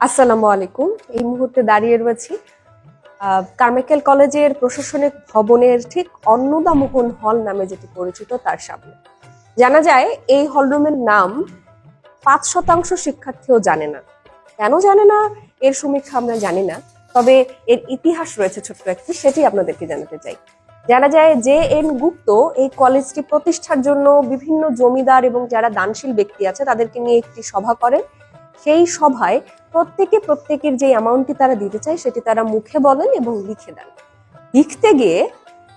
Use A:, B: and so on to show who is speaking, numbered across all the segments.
A: আসসালামু আলাইকুম। এই মুহূর্তে দাঁড়িয়ে রয়েছি আহ, কারমাইকেল কলেজের প্রশাসনিক ভবনের ঠিক অন্নদামোহন হল নামে যেটি পরিচিত তার সামনে। জানা যায় এই হলরুমের নাম পাঁচ শতাংশ শিক্ষার্থীও জানে না। কেন জানে না? এর সমীক্ষা আমরা জানি না। তবে এর ইতিহাস রয়েছে ছোট্ট একটি সেটি আপনাদেরকে জানাতে চাই। জানা যায় যে এন গুপ্ত এই কলেজটি প্রতিষ্ঠার জন্য বিভিন্ন জমিদার এবং যারা দানশীল ব্যক্তি আছে তাদেরকে নিয়ে একটি সভা করেন। সেই সভায় প্রত্যেকে প্রত্যেকের যে অ্যামাউন্টটি তারা দিতে চায়, সেটি তারা মুখে বলেন এবং লিখে দেন। লিখতে গিয়ে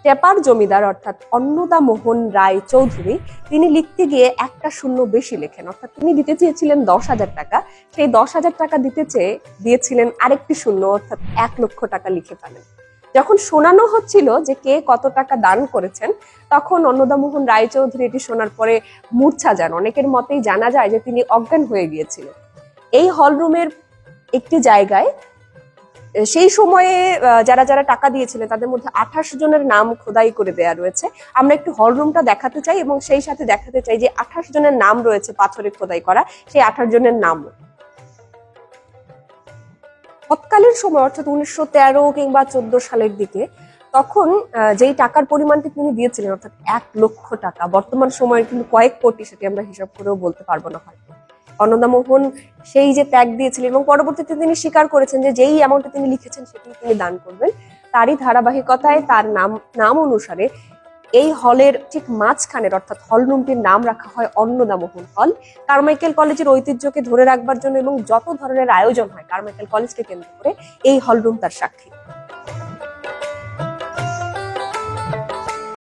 A: টেপার জমিদার অর্থাৎ অন্নদা মোহন রায় চৌধুরী, তিনি লিখতে গিয়ে একটা শূন্য বেশি লেখেন। অর্থাৎ তিনি দিতে চেয়েছিলেন দশ হাজার টাকা। সেই দশ হাজার টাকা দিতে চেয়ে দিয়েছিলেন আরেকটি শূন্য, অর্থাৎ এক লক্ষ টাকা লিখে ফেলেন। যখন শোনানো হচ্ছিল যে কে কত টাকা দান করেছেন, তখন অন্নদামোহন রায়চৌধুরী এটি শোনার পরে মূর্ছা যান। অনেকের মতেই জানা যায় যে তিনি অজ্ঞান হয়ে গিয়েছিলেন। এই হলরুমের একটি জায়গায় সেই সময়ে যারা যারা টাকা দিয়েছিলেন, তাদের মধ্যে আঠাশ জনের নাম খোদাই করে দেয়া রয়েছে। আমরা একটু হলরুমটা দেখাতে চাই এবং সেই সাথে দেখাতে চাই যে আঠাশ জনের নাম রয়েছে পাথরে খোদাই করা। সেই আঠাশ জনের নাম। তৎকালীন সময়, অর্থাৎ উনিশশো তেরো কিংবা চোদ্দ সালের দিকে, তখন যেই টাকার পরিমাণটি তিনি দিয়েছিলেন, অর্থাৎ এক লক্ষ টাকা, বর্তমান সময়ে কিন্তু কয়েক কোটি, সেটি আমরা হিসাব করেও বলতে পারব না হয়তো অন্নদামোহন সেই যে ত্যাগ দিয়েছিলেন এবং পরবর্তীতে তিনি স্বীকার করেছেন যে যেই অ্যামাউন্টে তিনি লিখেছেন সেটি তিনি দান করবেন, তারই ধারাবাহিকতায় তার নাম নাম অনুসারে এই হলের ঠিক মাঝখানের অর্থাৎ হল রুমটির নাম রাখা হয় অন্নদামোহন হল কারমাইকেল কলেজের ঐতিহ্যকে ধরে রাখবার জন্য এবং যত ধরনের আয়োজন হয়, কারমাইকেল কলেজকে কেন্দ্র করে এই হল রুম তার সাক্ষী।